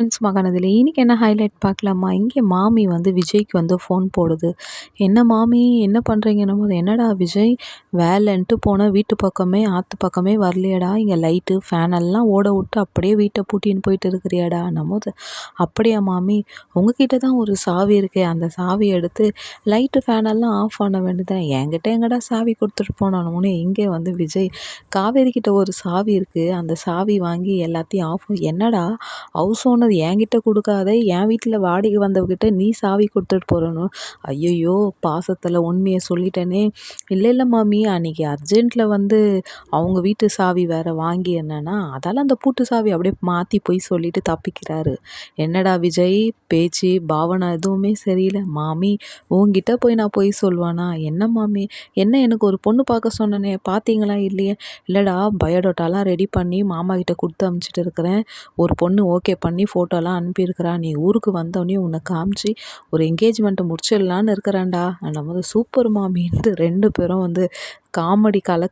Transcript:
Friends மகானதில இன்னைக்கு என்ன highlight பார்க்கலாமா? இங்கே மாமி வந்து விஜய்க்கு வந்து ஃபோன் போடுது. என்ன மாமி என்ன பண்ணுறீங்கன்னு போது என்னடா விஜய்? வேலைன்ட்டு போனால் வீட்டு பக்கமே ஆற்று பக்கமே வரலையடா. இங்கே லைட்டு ஃபேன் எல்லாம் ஓட விட்டு அப்படியே வீட்டை பூட்டின்னு போயிட்டு இருக்கிறியாடா. போது அப்படியா மாமி? உங்ககிட்ட தான் ஒரு சாவி இருக்கே. அந்த சாவி எடுத்து லைட்டு ஃபேனெல்லாம் ஆஃப் பண்ண வேண்டியதுதான் என்கிட்ட எங்கடா சாவி கொடுத்துட்டு போனானோன்னு இங்கே வந்து விஜய் காவேரி கிட்ட ஒரு சாவி இருக்குது அந்த சாவி வாங்கி எல்லாத்தையும் ஆஃப் என்னடா? ஹவுஸ் ஓனர் அது என்கிட்ட கொடுக்காத என் வீட்டில் வாடகை வந்தவகிட்ட நீ சாவி கொடுத்துட்டு போகிறணும் ஐயையோ பாசத்தில் உண்மையை சொல்லிட்டேனே. இல்லை இல்லை மாமி அன்றைக்கி அர்ஜென்ட்டில் வந்து அவங்க வீட்டு சாவி வேறு வாங்கி என்னன்னா அதால் அந்த பூட்டு சாவி அப்படியே மாற்றி போய் சொல்லிட்டு தப்பிக்கிறாரு. என்னடா விஜய் பேச்சு பாவனை எதுவுமே சரியில்லை. மாமி உங்ககிட்ட போய் நான் போய் சொல்லுவேனா? என்ன மாமி? என்ன எனக்கு ஒரு பொண்ணு பார்க்க சொன்னனே? பார்த்தீங்களா இல்லையே. இல்லைடா பயோடோட்டாலாம் ரெடி பண்ணி மாமா கிட்ட கொடுத்து அமுச்சிட்டு இருக்கிறேன். ஒரு பொண்ணு ஓகே பண்ணி ஃபோ ஃபோட்டோலாம் அனுப்பியிருக்கிறா. நீ ஊருக்கு வந்தோடனே உன்னை காமிச்சு ஒரு என்கேஜ்மெண்ட்டை முடிச்சிடலான்னு இருக்கிறேன்டா. நம்ம சூப்பர் மாமின்ட்டு ரெண்டு பேரும் வந்து காமெடி கலக்கு